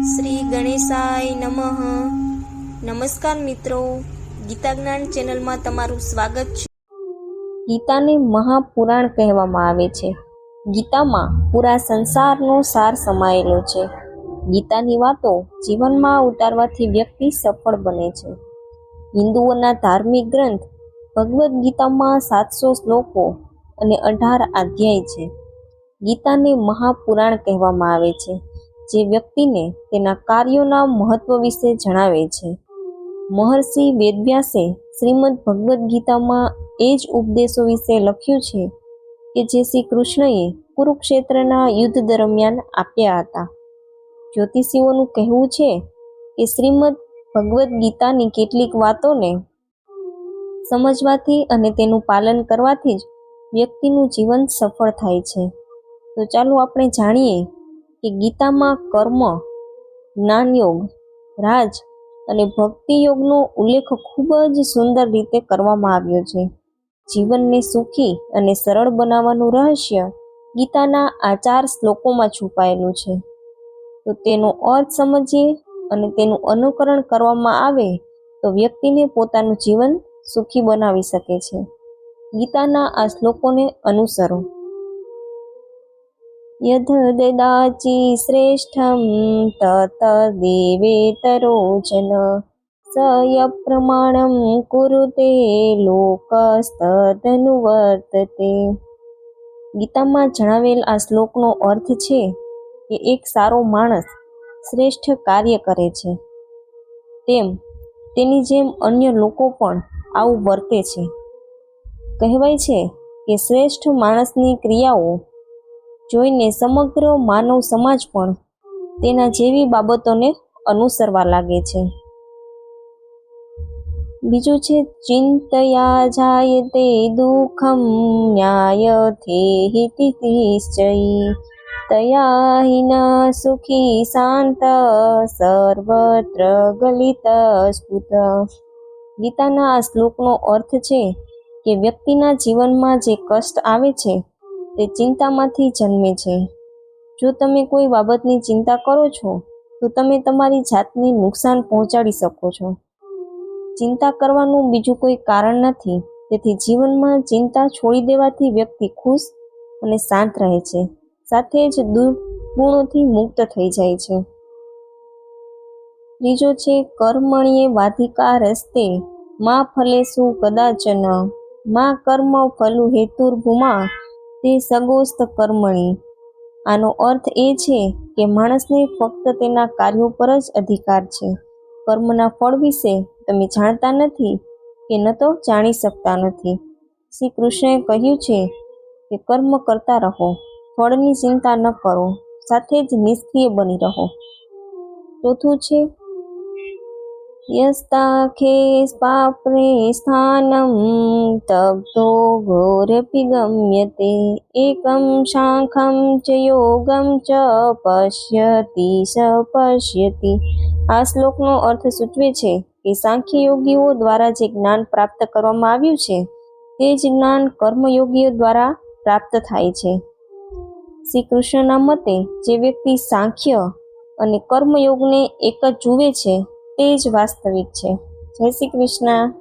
શ્રી ગણેશાય નમઃ. નમસ્કાર મિત્રો. ગીતા જ્ઞાન ચેનલમાં તમારું સ્વાગત છે. ગીતાને મહાપુરાણ કહેવામાં આવે છે. ગીતામાં પૂરા સંસારનો સાર સમાયેલો છે. ગીતાની વાતો જીવનમાં ઉતારવાથી વ્યક્તિ સફળ બને છે. હિન્દુઓના ધાર્મિક ગ્રંથ ભગવદ્ ગીતામાં સાતસો શ્લોકો અને અઢાર અધ્યાય છે. ગીતાને મહાપુરાણ કહેવામાં આવે છે. જે વ્યક્તિને તેના કાર્યોના મહત્વ વિશે જણાવે છે. મહર્ષિ વેદવ્યાસે શ્રીમદ ભગવદ્ ગીતામાં એ જ ઉપદેશો વિશે લખ્યું છે કે જે શ્રી કૃષ્ણએ કુરુક્ષેત્રના યુદ્ધ દરમિયાન આપ્યા હતા. જ્યોતિષીઓનું કહેવું છે કે શ્રીમદ ભગવદ્ ગીતાની કેટલીક વાતોને સમજવાથી અને તેનું પાલન કરવાથી જ વ્યક્તિનું જીવન સફળ થાય છે. તો ચાલો આપણે જાણીએ કે ગીતામાં કર્મ, જ્ઞાનયોગ, રાજ અને ભક્તિ યોગનો ઉલ્લેખ ખૂબ જ સુંદર રીતે કરવામાં આવ્યો છે. જીવનને સુખી અને સરળ બનાવવાનું રહસ્ય ગીતાના આ ચાર શ્લોકોમાં છુપાયેલું છે. તો તેનો અર્થ સમજીએ અને તેનું અનુકરણ કરવામાં આવે તો વ્યક્તિને પોતાનું જીવન સુખી બનાવી શકે છે. ગીતાના આ શ્લોકોને અનુસરો. યધ श्रेष्ठं જન સ પ્રમાણમ કુરુતે લોકસ્તદનુવર્તતે ગીતામાં જણાવેલ આ શ્લોકનો અર્થ છે કે એક સારો માણસ શ્રેષ્ઠ કાર્ય કરે છે તેમ તેની જેમ અન્ય લોકો પણ આવું વર્તે છે। કહેવાય છે કે શ્રેષ્ઠ માણસની ક્રિયાઓ જોઈને સમગ્ર માનવ સમાજ પણ તેના જેવી બાબતોને અનુસરવા લાગે છે. બીજું છે, ચિંતયા જાય તે દુઃખમ ન્યાયથેહિતિ નિશ્ચયી તયા હિના સુખી શાંત સર્વત્ર ગલિત સ્ફુત ગીતાના આ શ્લોકનો અર્થ છે કે વ્યક્તિના જીવનમાં જે કષ્ટ આવે છે તે ચિંતામાંથી જન્મે છે. જો તમે કોઈ બાબતની ચિંતા કરો છો, તો તમે તમારી જાતને નુકસાન પહોંચાડી શકો છો. ચિંતા કરવાનું બીજું કોઈ કારણ નથી. તેથી જીવનમાં ચિંતા છોડી દેવાથી વ્યક્તિ ખુશ અને શાંત રહે છે. સાથે જ દુર્ગુણોથી મુક્ત થઈ જાય છે. ત્રીજો છે કર્મણીએ વાધિકા રસ્તે માં ફલેસુ કદાચનમાં કર્મ ફલુ હેતુર્ભુમા તે સગોસ્ત કર્મણી. આનો અર્થ એ છે કે માણસને ફક્ત તેના કાર્યો પર જ અધિકાર છે. કર્મના ફળ વિશે તમે જાણતા નથી કે ન તો જાણી શકતા નથી. શ્રી કૃષ્ણએ કહ્યું છે કે કર્મ કરતા રહો, ફળની ચિંતા ન કરો, સાથે જ નિષ્ક્રિય બની રહો. ચોથું છે યસ્તાખે पाप्रे સ્થાનમ तप्तो घोरपि गम्यते। એકમ शाखं ચ યોગમ च पश्यति, स पश्यति। આ શ્લોકનો અર્થ સૂચવે છે કે સાંખ્ય યોગીઓ દ્વારા જે જ્ઞાન પ્રાપ્ત કરવામાં આવ્યું છે, તે જ જ્ઞાન કર્મયોગીઓ દ્વારા પ્રાપ્ત થાય છે. શ્રી કૃષ્ણના મતે જે વ્યક્તિ સાંખ્ય અને કર્મયોગને એક જ જુએ છે તે જ વાસ્તવિક છે. જય શ્રી કૃષ્ણ.